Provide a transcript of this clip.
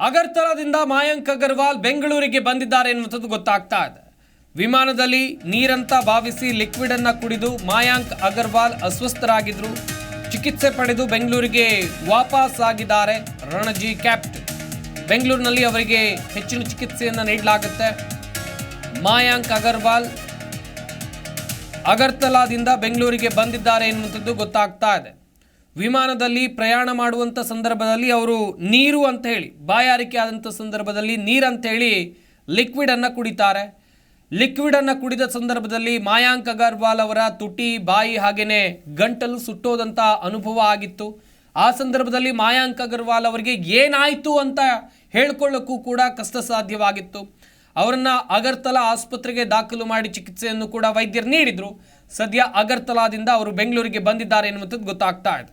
ಅಗರ್ತಲಾದಿಂದ ಮಾಯಾಂಕ್ ಅಗರ್ವಾಲ್ ಬೆಂಗಳೂರಿಗೆ ಬಂದಿದ್ದಾರೆ ಎನ್ನುವಂಥದ್ದು ಗೊತ್ತಾಗ್ತಾ ಇದೆ. ವಿಮಾನದಲ್ಲಿ ನೀರಂತ ಭಾವಿಸಿ ಲಿಕ್ವಿಡ್ ಅನ್ನ ಕುಡಿದು ಮಾಯಾಂಕ್ ಅಗರ್ವಾಲ್ ಅಸ್ವಸ್ಥರಾಗಿದ್ರು. ಚಿಕಿತ್ಸೆ ಪಡೆದು ಬೆಂಗಳೂರಿಗೆ ವಾಪಸ್ ಆಗಿದ್ದಾರೆ ರಣಜಿ ಕ್ಯಾಪ್ಟನ್. ಬೆಂಗಳೂರಿನಲ್ಲಿ ಅವರಿಗೆ ಹೆಚ್ಚಿನ ಚಿಕಿತ್ಸೆಯನ್ನು ನೀಡಲಾಗುತ್ತೆ. ಮಾಯಾಂಕ್ ಅಗರ್ವಾಲ್ ಅಗರ್ತಲಾದಿಂದ ಬೆಂಗಳೂರಿಗೆ ಬಂದಿದ್ದಾರೆ ಎನ್ನುವಂಥದ್ದು ಗೊತ್ತಾಗ್ತಾ ಇದೆ. ವಿಮಾನದಲ್ಲಿ ಪ್ರಯಾಣ ಮಾಡುವಂಥ ಸಂದರ್ಭದಲ್ಲಿ ಅವರು ನೀರು ಅಂತ ಹೇಳಿ, ಬಾಯಾರಿಕೆ ಆದಂಥ ಸಂದರ್ಭದಲ್ಲಿ ನೀರಂತೇಳಿ ಲಿಕ್ವಿಡನ್ನು ಕುಡಿತಾರೆ. ಲಿಕ್ವಿಡನ್ನು ಕುಡಿದ ಸಂದರ್ಭದಲ್ಲಿ ಮಾಯಾಂಕ್ ಅಗರ್ವಾಲ್ ಅವರ ತುಟಿ ಬಾಯಿ ಹಾಗೆಯೇ ಗಂಟಲು ಸುಟ್ಟೋದಂಥ ಅನುಭವ ಆಗಿತ್ತು. ಆ ಸಂದರ್ಭದಲ್ಲಿ ಮಾಯಾಂಕ್ ಅಗರ್ವಾಲ್ ಅವರಿಗೆ ಏನಾಯಿತು ಅಂತ ಹೇಳ್ಕೊಳ್ಳೋಕ್ಕೂ ಕೂಡ ಕಷ್ಟ ಸಾಧ್ಯವಾಗಿತ್ತು ಅವರನ್ನು ಅಗರ್ತಲಾ ಆಸ್ಪತ್ರೆಗೆ ದಾಖಲು ಮಾಡಿ ಚಿಕಿತ್ಸೆಯನ್ನು ಕೂಡ ವೈದ್ಯರು ನೀಡಿದರು. ಸದ್ಯ ಅಗರ್ತಲಾದಿಂದ ಅವರು ಬೆಂಗಳೂರಿಗೆ ಬಂದಿದ್ದಾರೆ ಎನ್ನುವಂಥದ್ದು ಗೊತ್ತಾಗ್ತಾ ಇದೆ.